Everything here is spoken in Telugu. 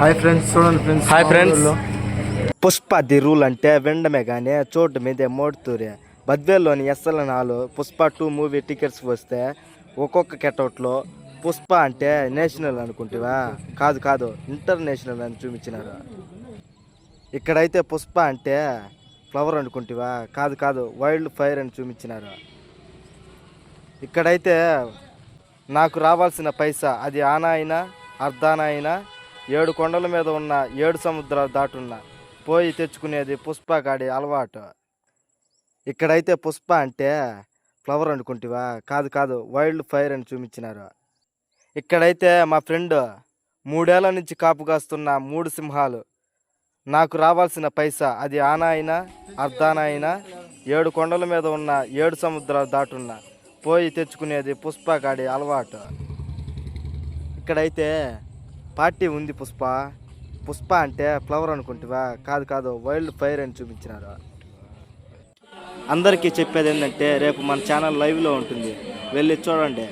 హాయ్ ఫ్రెండ్స్ చూడండి friends hi friends. Pushpa the rule అంటే వినడమే కానీ చోటు మీదే మోడుతూరే. బద్వేల్లోని SLN hall Pushpa two movie tickets వస్తే ఒక్కొక్క కెటౌట్లో పుష్ప అంటే నేషనల్ అనుకుంటావా? కాదు కాదు ఇంటర్నేషనల్ అని చూపించినారు. ఇక్కడైతే పుష్ప అంటే ఫ్లవర్ అనుకుంటావా? కాదు కాదు వైల్డ్ ఫైర్ అని చూపించినారు. ఇక్కడైతే నాకు రావాల్సిన పైసా అది ఆనా అయినా అర్ధాన అయినా ఏడు కొండల మీద ఉన్న ఏడు సముద్రాలు దాటున్న పోయి తెచ్చుకునేది పుష్ప కాడి అలవాటు. ఇక్కడైతే పుష్ప అంటే ఫ్లవర్ అనుకుంటివా? కాదు కాదు వైల్డ్ ఫైర్ అని చూపించినారు. ఇక్కడైతే మా ఫ్రెండ్ మూడేళ్ళ నుంచి కాపు కాస్తున్న మూడు సింహాలు. నాకు రావాల్సిన పైసా అది ఆనా అయినా అర్ధాన అయినా ఏడు కొండల మీద ఉన్న ఏడు సముద్రాలు దాటున్న పోయి తెచ్చుకునేది పుష్ప కాడి అలవాటు. ఇక్కడైతే పార్టీ ఉంది పుష్ప. పుష్ప అంటే ఫ్లవర్ అనుకుంటువా? కాదు కాదు వైల్డ్ ఫైర్ అని చూపించినారు. అందరికీ చెప్పేది ఏంటంటే రేపు మన ఛానల్ లైవ్లో ఉంటుంది. వెళ్ళి చూడండి.